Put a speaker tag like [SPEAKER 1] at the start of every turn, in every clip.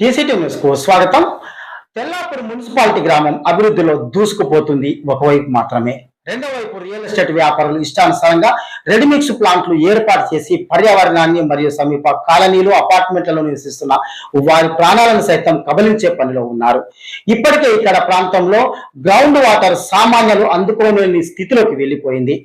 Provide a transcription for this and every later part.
[SPEAKER 1] TCT న్యూస్కు స్వాగతం. Tellapur municipality గ్రామం అభివృద్ధిలో దూసుకుపోతుంది. ఒకవైపు మాత్రమే రెండవ వైపు రియల్ ఎస్టేట్ వ్యాపారులు ఇష్టానుసారంగా రెడీమిక్స్ ప్లాంట్లు ఏర్పాటు చేసి పర్యావరణాన్ని మరియు సమీప కాలనీలు అపార్ట్మెంట్లలో నివసిస్తున్న వారి ప్రాణాలను సైతం కబలించే పనిలో ఉన్నారు. ఇప్పటికే ఇక్కడ ప్రాంతంలో గ్రౌండ్ వాటర్ సామాన్యులు అందుకోలేని స్థితిలోకి వెళ్ళిపోయింది.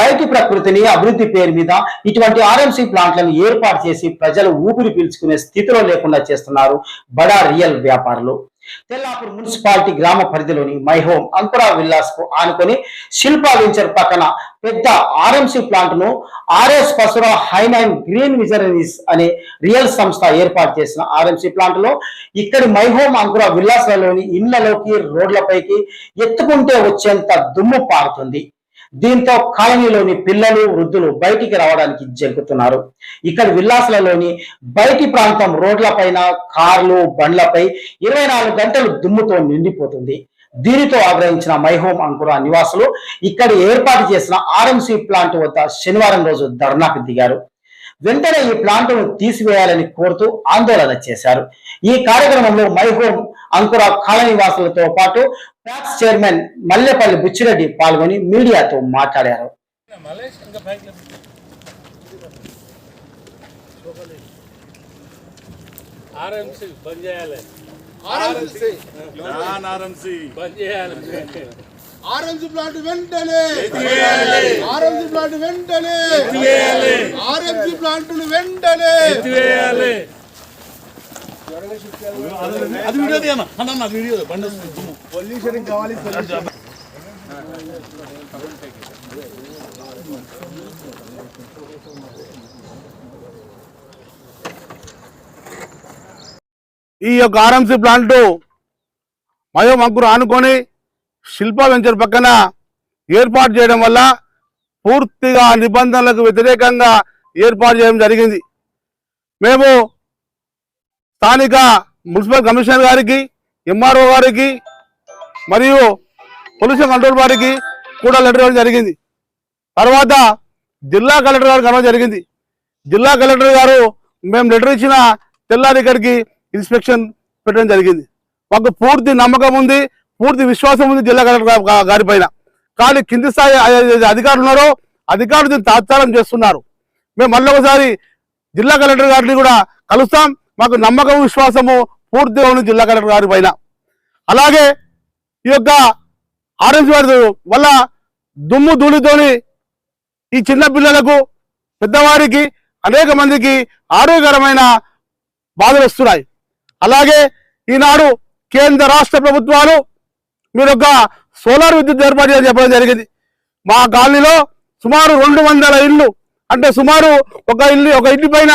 [SPEAKER 1] బయటి ప్రకృతిని అభివృద్ధి పేరు మీద ఇటువంటి ఆర్ఎంసీ ప్లాంట్లను ఏర్పాటు చేసి ప్రజలు ఊపిరి పీల్చుకునే స్థితిలో లేకుండా చేస్తున్నారు బడా రియల్ వ్యాపారులు. తెల్లాపూర్ మున్సిపాలిటీ గ్రామ పరిధిలోని మైహోమ్ అంకురా విల్లాస్కు ఆనుకొని శిల్పా వెంచర్ పక్కన పెద్ద ఆర్ఎంసీ ప్లాంట్ను ఆర్ఎస్ పసురా హైనైన్ గ్రీన్ విజరీస్ అనే రియల్ సంస్థ ఏర్పాటు చేసిన ఆర్ఎంసీ ప్లాంట్లో ఇక్కడి మైహోమ్ అంకురా విల్లాస్లలోని ఇళ్ళలోకి రోడ్లపైకి ఎత్తుకుంటే వచ్చేంత దుమ్ము పారుతుంది. దీంతో కాలనీలోని పిల్లలు వృద్ధులు బయటికి రావడానికి జంకుతున్నారు ఇక్కడ విల్లాసులలోని బయటి ప్రాంతం రోడ్లపైన కార్లు బండ్లపై ఇరవై నాలుగు గంటలు దుమ్ముతో నిండిపోతుంది. దీనితో ఆగ్రహించిన మైహోమ్ అంకుర నివాసులు ఇక్కడ ఏర్పాటు చేసిన ఆర్ఎంసీ ప్లాంట్ వద్ద శనివారం రోజు ధర్నాకు దిగారు. వెంటనే ఈ ప్లాంట్ను తీసివేయాలని కోరుతూ ఆందోళన చేశారు. ఈ కార్యక్రమంలో మైహోమ్ అంకుర కాలనీ వాసులతో పాటు ప్యాక్స్ చైర్మన్ మల్లెపల్లి బుచ్చిరెడ్డి పాల్గొని మీడియాతో మాట్లాడారు.
[SPEAKER 2] ఆర్ఎంసీ బంద్ చేయాలి.
[SPEAKER 3] ఆర్ఎంసీ.
[SPEAKER 4] Non RMC.
[SPEAKER 2] బంద్ చేయాలి.
[SPEAKER 3] ఆర్ఎంసీ ప్లాంట్ వెంటనే. ఆర్ఎంసీ ప్లాంట్ వెంటనే. ఆర్ఎంసీ ప్లాంట్ వెంటనే.
[SPEAKER 4] అది వీడియో తీయన్న అన్న నా వీడియో బండి.
[SPEAKER 3] పొల్యూషన్ కావాలి
[SPEAKER 4] ఈ యొక్క ఆర్ఎంసీ ప్లాంట్ మయో మంకురు ఆనుకొని శిల్ప వెంచర్ పక్కన ఏర్పాటు చేయడం వల్ల పూర్తిగా నిబంధనలకు వ్యతిరేకంగా ఏర్పాటు చేయడం జరిగింది. మేము స్థానిక మున్సిపల్ కమిషనర్ గారికి ఎంఆర్ఓ గారికి మరియు పొల్యూషన్ కంట్రోల్ వారికి కూడా లెటర్ ఇవ్వడం జరిగింది. తర్వాత జిల్లా కలెక్టర్ గారికి అనడం జరిగింది. జిల్లా కలెక్టర్ గారు మేము లెటర్ ఇచ్చిన తెల్లారి ఇక్కడికి ఇన్స్పెక్షన్ పెట్టడం జరిగింది. మాకు పూర్తి నమ్మకం ఉంది పూర్తి విశ్వాసం ఉంది జిల్లా కలెక్టర్ గారి పైన. కానీ కింది స్థాయి అధికారులు ఉన్నారో అధికారులు దీన్ని తాత్సారం చేస్తున్నారు. మేము మళ్ళీ ఒకసారి జిల్లా కలెక్టర్ గారిని కూడా కలుస్తాం మాకు నమ్మకం విశ్వాసము పూర్తిగా ఉంది జిల్లా కలెక్టర్ గారి పైన. అలాగే ఈ యొక్క ఆరెంజ్ వారి వల్ల దుమ్ము ధూళితోని ఈ చిన్న పిల్లలకు పెద్దవారికి అనేక మందికి ఆరోగ్యకరమైన బాధలు వస్తున్నాయి. అలాగే ఈనాడు కేంద్ర రాష్ట్ర ప్రభుత్వాలు మీరు ఒక సోలార్ విద్యుత్ ఏర్పాటు చేయని చెప్పడం జరిగింది. మా కాలనీలో సుమారు రెండు వందల ఇళ్ళు అంటే సుమారు ఒక ఇల్లు ఒక ఇంటి పైన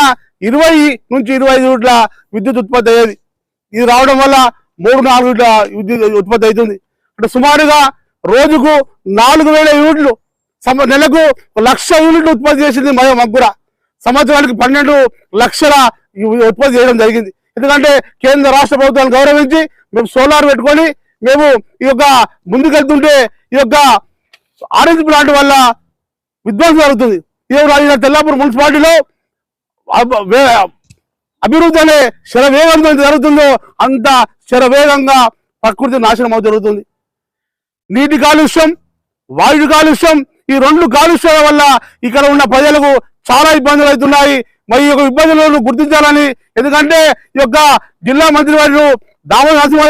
[SPEAKER 4] ఇరవై నుంచి ఇరవై ఐదు యూనిట్ల విద్యుత్ ఉత్పత్తి అయ్యేది. ఇది రావడం వల్ల మూడు నాలుగు యూనిట్ల విద్యుత్ ఉత్పత్తి అవుతుంది. అంటే సుమారుగా రోజుకు నాలుగు వేల యూనిట్లు నెలకు ఒక లక్ష యూనిట్లు ఉత్పత్తి చేసింది మగ్గుర సంవత్సరానికి పన్నెండు లక్షల ఉత్పత్తి చేయడం జరిగింది. ఎందుకంటే కేంద్ర రాష్ట్ర ప్రభుత్వాలను గౌరవించి మేము సోలార్ పెట్టుకొని మేము ఈ యొక్క ముందుకెళ్తుంటే ఈ యొక్క ఆరెంజ్ ప్లాంట్ వల్ల విధ్వంసం జరుగుతుంది. ఇదే రాజధాని తెల్లాపూర్ మున్సిపాలిటీలో అభివృద్ధి అనే శరవేగంతో జరుగుతుందో అంత శరవేగంగా ప్రకృతి నాశనం జరుగుతుంది. నీటి కాలుష్యం వాయు కాలుష్యం ఈ రెండు కాలుష్యాల వల్ల ఇక్కడ ఉన్న ప్రజలకు చాలా ఇబ్బందులు అవుతున్నాయి. మరి ఈ యొక్క ఇబ్బందులను గుర్తించాలని ఎందుకంటే ఈ యొక్క జిల్లా మంత్రి వారు దామో నరసింహ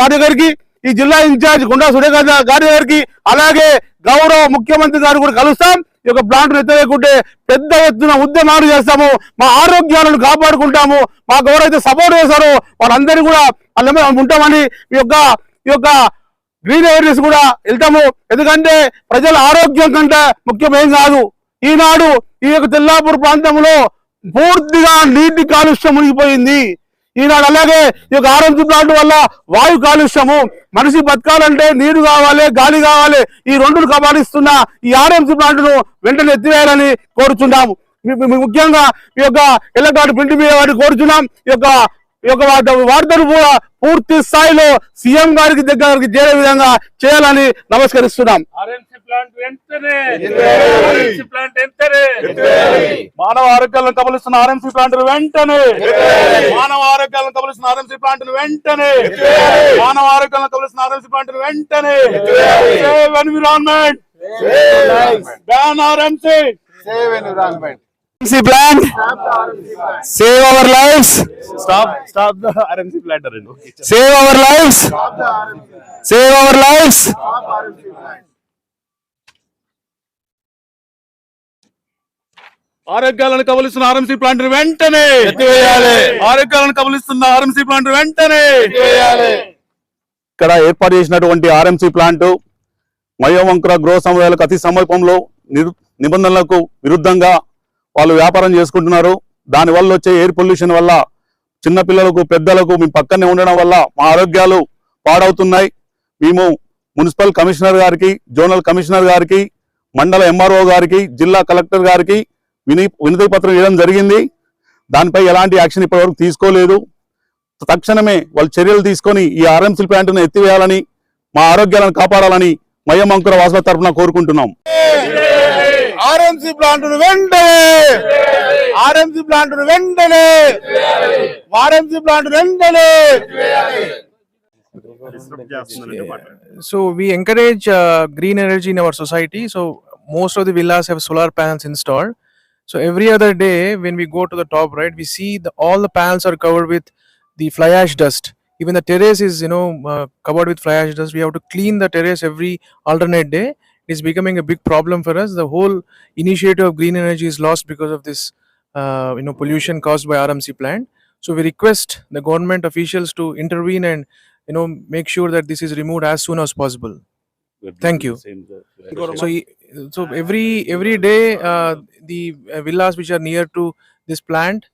[SPEAKER 4] గారి గారికి ఈ జిల్లా ఇన్ఛార్జ్ గుండా సురేఖ గారి గారికి అలాగే గౌరవ ముఖ్యమంత్రి గారు కూడా కలుస్తాం. ఈ యొక్క ప్లాంట్ ఎత్తలేకుంటే పెద్ద ఎత్తున ఉద్యమాలు చేస్తాము మా ఆరోగ్యాలను కాపాడుకుంటాము మాకు ఎవరైతే సపోర్ట్ చేశారో వాళ్ళందరినీ కూడా వాళ్ళ ఉంటామని ఈ యొక్క ఈ యొక్క గ్రీన్ అవేర్నెస్ కూడా వెళ్తాము. ఎందుకంటే ప్రజల ఆరోగ్యం కంటే ముఖ్యమేం కాదు. ఈనాడు ఈ యొక్క తెల్లాపూర్ ప్రాంతంలో పూర్తిగా నీటి కాలుష్యం మునిగిపోయింది. ఈనాడు అలాగే ఈ యొక్క ఆరెంజ్ ప్లాంట్ వల్ల వాయు కాలుష్యము మనిషి బతకాలంటే నీరు కావాలి గాలి కావాలి ఈ రెండు కబాలిస్తున్న ఈ ఆర్ఎంసీ ప్లాంట్ను వెంటనే ఎత్తివేయాలని కోరుచున్నాము. ముఖ్యంగా ఈ యొక్క ఎల్లగాడు ప్రింట్ మీద వారిని కోరుచున్నాం. ఈ యొక్క ఈ యొక్క వార్తలు కూడా పూర్తి స్థాయిలో సీఎం గారికి దగ్గరికి చేరే విధంగా చేయాలని నమస్కరిస్తున్నాం.
[SPEAKER 2] ప్లాంట్ వెంటనే. ఆర్ఎంసీ ప్లాంట్ వెంటనే.
[SPEAKER 5] మానవ ఆరోగ్యాలను కబలిస్తున్న ఆర్ఎంసీ ప్లాంట్ వెంటనే. మానవ ఆరోగ్యాలను కబలిస్తున్న ఆర్ఎంసీ ప్లాంట్ వెంటనే. మానవ ఆరోగ్యాలను కబలిస్తున్న ఆర్ఎంసీ ప్లాంట్ వెంటనే. Save environment ban RMC
[SPEAKER 6] RMC plant. Save our lives.
[SPEAKER 5] Stop stop the RMC plant రెండు
[SPEAKER 6] Save our lives. Save our lives.
[SPEAKER 5] ఆరోగ్యాలను కబలిస్తున్న ఆర్ఎంసీ ప్లాంట్ వెంటనే ఆరోగ్యాలను కబలిస్తున్న ఆర్ఎంసీ ప్లాంట్ వెంటనే ఇక్కడ ఏర్పాటు చేసినటువంటి ఆర్ఎంసీ ప్లాంట్ మయోవంకుర గృహ సముదాయాలకు అతి సమీపంలో నిబంధనలకు విరుద్ధంగా వాళ్ళు వ్యాపారం చేసుకుంటున్నారు. దానివల్ల వచ్చే ఎయిర్ పొల్యూషన్ వల్ల చిన్న పిల్లలకు పెద్దలకు మీ పక్కనే ఉండడం వల్ల మా ఆరోగ్యాలు పాడవుతున్నాయి. మేము మున్సిపల్ కమిషనర్ గారికి జోనల్ కమిషనర్ గారికి మండల ఎంఆర్ఓ గారికి జిల్లా కలెక్టర్ గారికి విని వినతి పత్రం ఇవ్వడం జరిగింది. దానిపై ఎలాంటి యాక్షన్ ఇప్పటివరకు తీసుకోలేదు. తక్షణమే వాళ్ళు చర్యలు తీసుకొని ఈ ఆర్ఎంసీ ప్లాంట్ను ఎత్తివేయాలని మా ఆరోగ్యాలను కాపాడాలని మయ్యమంకుర వాసుల తరఫున కోరుకుంటున్నాం.
[SPEAKER 4] ఆర్ఎంసీ ప్లాంట్ వెంటనే ఆర్ఎంసీ ప్లాంట్ వెంటనే ఆర్ఎంసీ ప్లాంట్ వెంటనే.
[SPEAKER 7] So we encourage uh, green energy in our society. So most of the villas have solar panels installed. So every other day when we go to the top right we see the, all the panels are covered with the fly ash dust. Even the terrace is you know uh, covered with fly ash dust. We have to clean the terrace every alternate day. It's becoming a big problem for us. The whole initiative of green energy is lost because of this uh, you know pollution caused by rmc plant. So we request the government officials to intervene and you know make sure that this is removed as soon as possible. Thank you. so y- so every every day uh, uh, the uh, villas which are near to this plant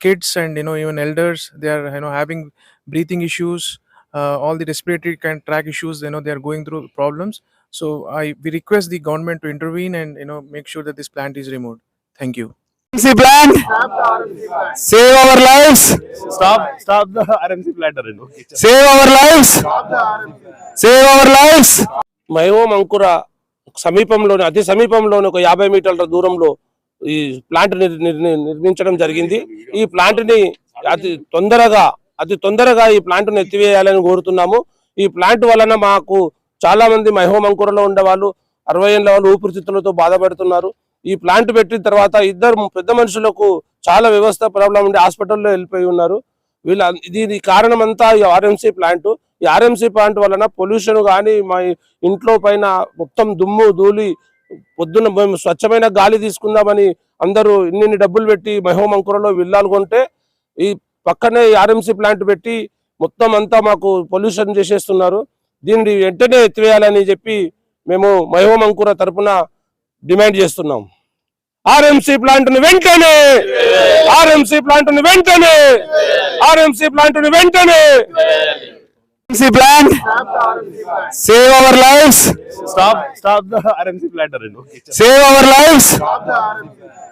[SPEAKER 7] kids and you know even elders they are you know having breathing issues uh, all the respiratory kind track issues you know they are going through problems. So i we request the government to intervene and you know make sure that this plant is removed. Thank you.
[SPEAKER 6] RMC plant, save our lives,
[SPEAKER 5] Stop, stop the RMC plant.
[SPEAKER 6] save our lives, save our lives.
[SPEAKER 8] my home Ankura సమీపంలోని అతి సమీపంలోని ఒక యాభై మీటర్ల దూరంలో ఈ plant నిర్- నిర్మించడం జరిగింది. ఈ ప్లాంట్ని అతి తొందరగా అతి తొందరగా ఈ ప్లాంట్ను ఎత్తివేయాలని కోరుతున్నాము. ఈ ప్లాంట్ వలన మాకు చాలా మంది మహోం అంకురలో అరవై ఏళ్ళ వాళ్ళు ఊపిరితిత్తులతో బాధపడుతున్నారు. ఈ ప్లాంట్ పెట్టిన తర్వాత ఇద్దరు పెద్ద మనుషులకు చాలా వ్యవస్థ ప్రాబ్లం ఉండి హాస్పిటల్లో వెళ్ళిపోయి ఉన్నారు. వీళ్ళ దీని కారణం అంతా ఈ ఆర్ఎంసీ ప్లాంట్. ఈ ఆర్ఎంసీ ప్లాంట్ వలన పొల్యూషన్ కానీ మా ఇంట్లో పైన మొత్తం దుమ్ము ధూళి పొద్దున్న మేము స్వచ్ఛమైన గాలి తీసుకుందామని అందరూ ఇన్ని డబ్బులు పెట్టి మహోమంకురలో విల్లాలు కొంటే ఈ పక్కనే ఆర్ఎంసీ ప్లాంట్ పెట్టి మొత్తం అంతా మాకు పొల్యూషన్ చేసేస్తున్నారు. దీన్ని వెంటనే ఎత్తివేయాలని చెప్పి మేము మహోమంకుర తరపున డిమాండ్ చేస్తున్నాం. ఆర్ఎంసీ ప్లాంట్ను వెంటనే ఆర్ఎంసీ ప్లాంట్ను వెంటనే ఆర్ఎంసీ ప్లాంట్ను వెంటనే
[SPEAKER 6] RMC plant. Save our lives.
[SPEAKER 5] Stop the RMC plant రెండు
[SPEAKER 6] Save our lives.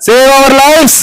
[SPEAKER 6] Save our lives.